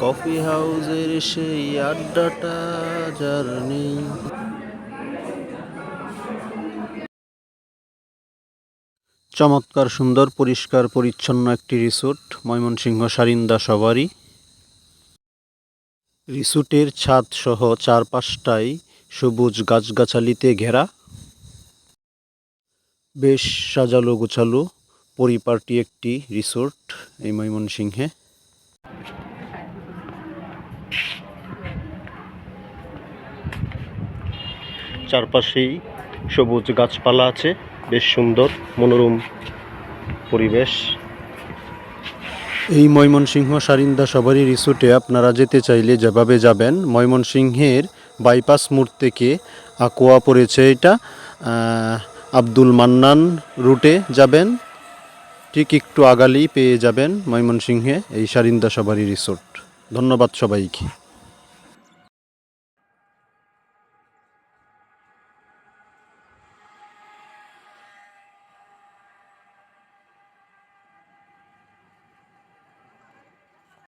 Coffee হাউজের সেই আড্ডাটা যার নেই চমৎকার, সুন্দর, পরিষ্কার, পরিচ্ছন্ন একটি রিসোর্ট, ময়মনসিংহ সারিন্দা সবারই। রিসোর্টের ছাদ সহ চারপাশটাই সবুজ গাছগাছালিতে ঘেরা। বেশ সাজালো গোছালো পরিপাটি একটি রিসোর্ট এই ময়মনসিংহে। চারপাশেই সবুজ গাছপালা আছে, বেশ সুন্দর, মনোরম পরিবেশ। এই ময়মনসিংহ সারিন্দা সবারই রিসোর্টে আপনারা যেতে চাইলে যেভাবে যাবেন, ময়মনসিংহের বাইপাস মোড় থেকে আকোয়া পড়েছে এটা আব্দুল মান্নান রুটে যাবেন। ঠিক একটু আগালেই পেয়ে যাবেন ময়মনসিংহে এই সারিন্দা সবারই রিসোর্ট। ধন্যবাদ সবাইকে।